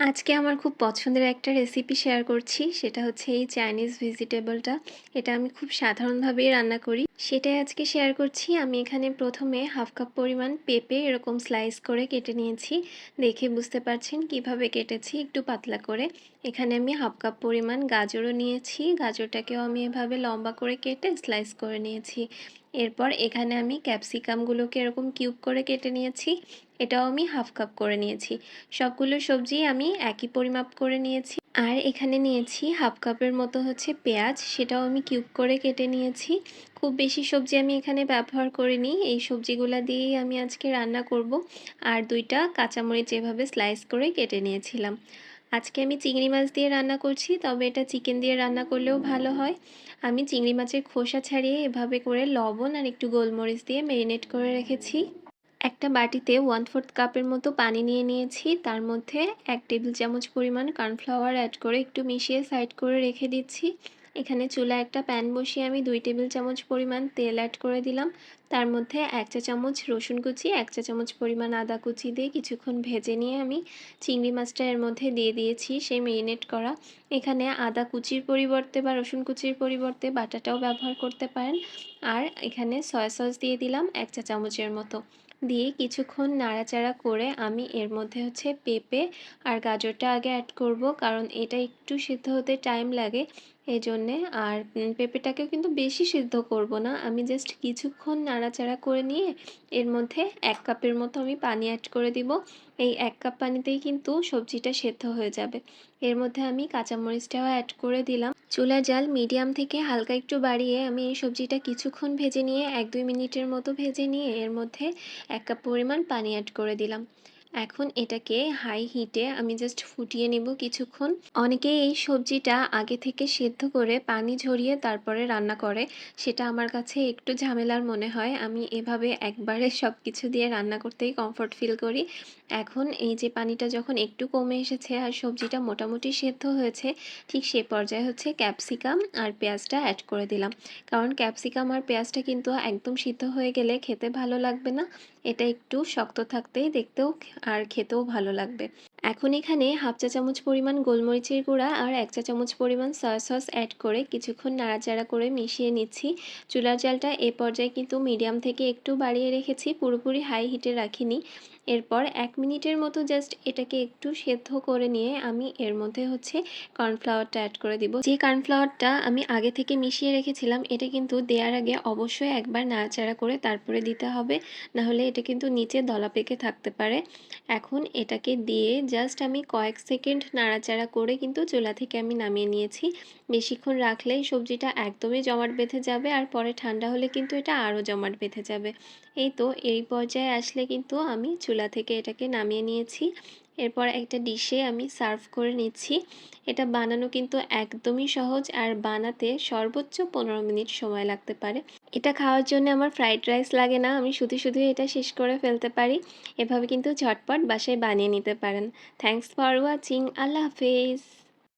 আজকে আমার খুব পছন্দের একটা রেসিপি শেয়ার করছি, সেটা হচ্ছে এই চাইনিজ ভেজিটেবলটা এটা আমি খুব সাধারণভাবেই রান্না করি। সেটাই আজকে শেয়ার করছি। আমি এখানে প্রথমে হাফ কাপ পরিমাণ পেঁপে এরকম স্লাইস করে কেটে নিয়েছি। দেখে বুঝতে পারছেন কীভাবে কেটেছি একটু পাতলা করে। এখানে আমি হাফ কাপ পরিমাণ গাজরও নিয়েছি। গাজরটাকেও আমি এভাবে লম্বা করে কেটে স্লাইস করে নিয়েছি। এরপর এখানে আমি ক্যাপসিকামগুলোকে এরকম কিউব করে কেটে নিয়েছি, এটাও আমি হাফ কাপ করে নিয়েছি। সবগুলো সবজি আমি একই পরিমাপ করে নিয়েছি। আর এখানে নিয়েছি হাফ কাপের মতো হচ্ছে পেঁয়াজ, সেটাও আমি কিউব করে কেটে নিয়েছি। খুব বেশি সবজি আমি এখানে ব্যবহার করিনি, এই সবজিগুলো দিয়েই আমি আজকে রান্না করব। আর দুইটা কাঁচামরিচ এভাবে স্লাইস করে কেটে নিয়েছিলাম। আজকে আমি চিংড়ি মাছ দিয়ে রান্না করছি, তবে এটা চিকেন দিয়ে রান্না করলেও ভালো হয়। আমি চিংড়ি মাছের খোসা ছাড়িয়ে এভাবে করে লবণ আর একটু গোলমরিচ দিয়ে ম্যারিনেট করে রেখেছি। একটা বাটিতে ওয়ান ফোর্থ কাপের মতো পানি নিয়ে নিয়েছি, তার মধ্যে এক টেবিল চামচ পরিমাণ কর্নফ্লাওয়ার অ্যাড করে একটু মিশিয়ে সাইড করে রেখে দিচ্ছি। এখানে চুলা একটা প্যান বসিয়ে আমি দুই টেবিল চামচ পরিমাণ তেল অ্যাড করে দিলাম। তার মধ্যে এক চা চামচ রসুন কুচি, এক চা চামচ পরিমাণ আদা কুচি দিয়ে কিছুক্ষণ ভেজে নিয়ে আমি চিংড়ি মাছটা এর মধ্যে দিয়ে দিয়েছি, সেই মেরিনেট করা। এখানে আদা কুচির পরিবর্তে বা রসুন কুচির পরিবর্তে বাটাটাও ব্যবহার করতে পারেন। আর এখানে সয়া সস দিয়ে দিলাম এক চা চামচের মতো। দিয়ে কিছুক্ষণ নাড়াচাড়া করে আমি এর মধ্যে হচ্ছে পেঁপে আর গাজরটা আগে অ্যাড করব, কারণ এটা একটু সিদ্ধ হতে টাইম লাগে। এই জন্যে আর পেঁপেটাকেও কিন্তু বেশি সিদ্ধ করব না। আমি জাস্ট কিছুক্ষণ নাড়াচাড়া করে নিয়ে এর মধ্যে এক কাপের মতো আমি পানি অ্যাড করে দিব। এই এক কাপ পানিতেই কিন্তু সবজিটা সেদ্ধ হয়ে যাবে। এর মধ্যে আমি কাঁচামরিচটাও অ্যাড করে দিলাম। চুলার জাল মিডিয়াম থেকে হালকা একটু বাড়িয়ে আমি এই সবজিটা কিছুক্ষণ ভেজে নিয়ে এক দুই মিনিটের মতো ভেজে নিয়ে এর মধ্যে এক কাপ পরিমাণ পানি অ্যাড করে দিলাম। এখন এটাকে হাই হিটে আমি জাস্ট ফুটিয়ে নেব কিছুক্ষণ। অনেকে এই সবজিটা আগে থেকে সেদ্ধ করে পানি ঝরিয়ে তারপরে রান্না করে। সেটা আমার কাছে একটু ঝামেলার মনে হয়। আমি এভাবে একবারে সব কিছু দিয়ে রান্না করতেই কমফোর্ট ফিল করি। এখন এই যে পানিটা যখন একটু কমে এসেছে আর সবজিটা মোটামুটি সেদ্ধ হয়েছে, ঠিক সে পর্যায়ে হচ্ছে ক্যাপসিকাম আর পেঁয়াজটা অ্যাড করে দিলাম। কারণ ক্যাপসিকাম আর পেঁয়াজটা কিন্তু একদম সিদ্ধ হয়ে গেলে খেতে ভালো লাগবে না। এটা একটু শক্ত থাকতে দেখতেও আর খেতেও ভালো লাগবে। এখন এখানে হাফ চা চামচ পরিমাণ গোলমরিচের গুঁড়া আর এক চা চামচ পরিমাণ সয়া সস অ্যাড করে কিছুক্ষণ নাড়াচাড়া করে মিশিয়ে নিচ্ছি। চুলার জালটা এ পর্যায়ে কিন্তু মিডিয়াম থেকে একটু বাড়িয়ে রেখেছি। পুরোপুরি হাই হিটে রাখিনি। এরপর এক মিনিটের মতো জাস্ট এটাকে একটু সেদ্ধ করে নিয়ে আমি এর মধ্যে হচ্ছে কর্নফ্লাওয়ারটা অ্যাড করে দিব। যে কর্নফ্লাওয়ারটা আমি আগে থেকে মিশিয়ে রেখেছিলাম, এটা কিন্তু দেওয়ার আগে অবশ্যই একবার নাড়াচাড়া করে তারপরে দিতে হবে, নাহলে এটা কিন্তু নিচে দলা পেকে থাকতে পারে। এখন এটাকে দিয়ে জাস্ট আমি কয়েক সেকেন্ড নাড়াচাড়া করে কিন্তু চুলা থেকে আমি নামিয়ে নিয়েছি। বেশিক্ষণ রাখলেই সবজিটা একদমই জমাট বেঁধে যাবে আর পরে ঠান্ডা হলে কিন্তু এটা আরও জমাট বেঁধে যাবে। এই তো, এই পর্যায়ে আসলে কিন্তু আমি চুলা থেকে এটাকে নামিয়ে নিয়েছি। এরপর একটা ডিশে আমি সার্ভ করে নিচ্ছি। এটা বানানো কিন্তু একদমই সহজ আর বানাতে সর্বোচ্চ পনেরো মিনিট সময় লাগতে পারে। এটা খাওয়ার জন্য আমার ফ্রাইড রাইস লাগে না, আমি শুধু শুধু এটা শেষ করে ফেলতে পারি। এভাবে কিন্তু ঝটপট বাসায় বানিয়ে নিতে পারেন। থ্যাংকস ফর ওয়াচিং, আল্লাহ হাফেজ।